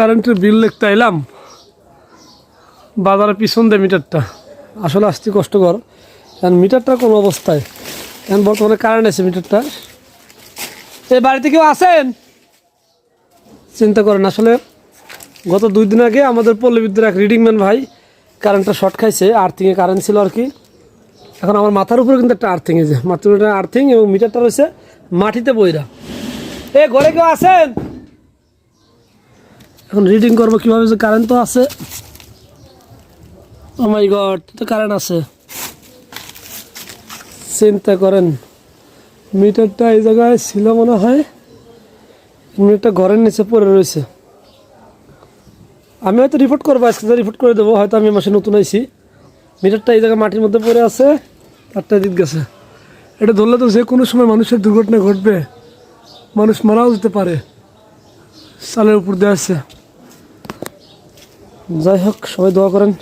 কারেন্টের বিল লিখতে এলাম বাজারের পিছন দিয়ে মিটারটা। আসলে আসতে কষ্টকর। কারণ মিটারটা কোন অবস্থায়। এখন বর্তমানে কারেন্ট আছে মিটারটা। এই বাড়িতে কেউ আছেন? চিন্তা করেন, আসলে গত দুই দিন আগে আমাদের পল্লী বিদ্যুৎ এক রিডিং ম্যান ভাই কারেন্টটা শর্ট খাইছে আর্থিংয়ে কারেন্ট ছিল আর কি এখন আমার মাথার উপরে কিন্তু একটা আর্থিং আছে মাথার উপরে আর্থিং এবং মিটারটা রয়েছে মাটিতে বইরা। এ ঘরে কেউ আছেন? এখন রিডিং করব কীভাবে যে কারেন্ট তো আছে। আমার মাই গড তো কারেন্ট আছে। চিন্তা করেন মিটারটা এই জায়গায় ছিল মনে হয় মিটারটা ঘরের নিচে পড়ে রয়েছে। আমি হয়তো রিপোর্ট করব, আজকে রিপোর্ট করে দেবো, হয়তো আমি মাসে নতুন আইছি। মিটারটা এই জায়গায় মাটির মধ্যে পড়ে আছে, তারটা দিক গেছে। এটা ধরলে তো যে কোনো সময় মানুষের দুর্ঘটনা ঘটবে, মানুষ মারাও যেতে পারে। সালের উপর দিয়ে আছে। যাই হোক সবাই দোয়া করেন।